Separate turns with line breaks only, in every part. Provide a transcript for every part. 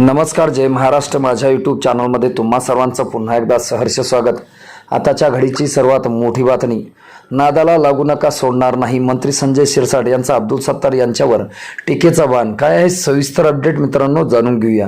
नमस्कार जय महाराष्ट्र. माझ्या यूट्यूब चॅनलमध्ये तुम्हा सर्वांचं पुन्हा एकदा सहर्ष स्वागत. आताच्या घडीची सर्वात मोठी बातमी. नादाला लागू नका सोडणार नाही. मंत्री संजय शिरसाट यांचा अब्दुल सत्तार यांच्यावर टीकेचा बाण. काय आहे? सविस्तर अपडेट मित्रांनो जाणून घेऊया.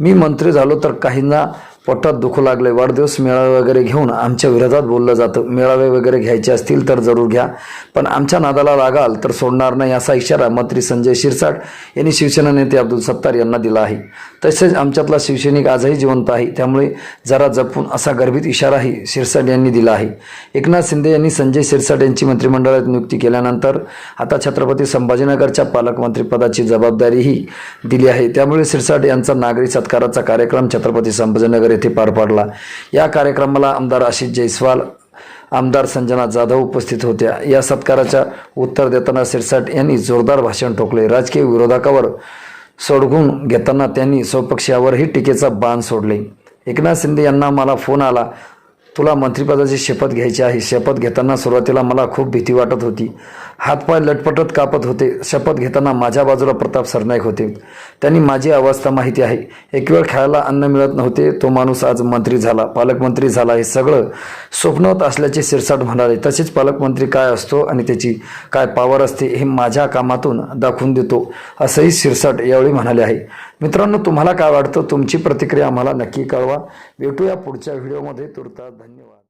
मी मंत्री झालो तर काहींना पोटात दुखू लागले वाढदिवस मेळावे वगैरे घेऊन आमच्या विरोधात बोललं जातं. मेळावे वगैरे घ्यायचे असतील तर जरूर घ्या. पण आमच्या नादाला लागाल तर सोडणार नाही असा इशारा मंत्री संजय शिरसाट यांनी शिवसेना नेते अब्दुल सत्तार यांना दिला आहे. तसेच आमच्यातला शिवसैनिक आजही जिवंत आहे. त्यामुळे जरा जपून असा गर्भित इशाराही शिरसाट यांनी दिला आहे. एकनाथ शिंदे यांनी संजय शिरसाट यांची मंत्रिमंडळात नियुक्ती केल्यानंतर आता छत्रपती संभाजीनगरच्या पालकमंत्रीपदाची जबाबदारीही दिली आहे. त्यामुळे शिरसाट यांचा नागरी सत्काराचा कार्यक्रम छत्रपती संभाजीनगर येथे पार पाडला. या कार्यक्रमाला आमदार आशिष जयस्वाल आमदार संजना जाधव उपस्थित होत्या. या सत्काराच्या उत्तर देताना सिरसाट यांनी जोरदार भाषण ठोकले. राजकीय विरोधकावर सोडगून घेताना त्यांनी स्वपक्षावरही टीकेचा बाण सोडले. एकनाथ शिंदे यांना मला फोन आला तुला मंत्रिपदाची शपथ घ्यायची आहे. शपथ घेताना सुरुवातीला मला खूप भीती वाटत होती. हातपाय लटपटत कापत होते. शपथ घेताना माझ्या बाजूला प्रताप सरनाईक होते. त्यांनी माझी अवस्था माहिती आहे. एक वेळ खेळायला अन्न मिळत नव्हते. तो माणूस आज मंत्री झाला. पालकमंत्री झाला. हे सगळं स्वप्नवत असल्याचे शिरसाट म्हणाले. तसेच पालकमंत्री काय असतो आणि त्याची काय पॉवर असते हे माझ्या कामातून दाखवून देतो असंही शिरसाट यावेळी म्हणाले आहे. मित्रांनो तुम्हाला काय वाटतं? तुमची प्रतिक्रिया आम्हाला नक्की कळवा. भेटूया पुढच्या व्हिडिओमध्ये तुर्तास धन्यवाद.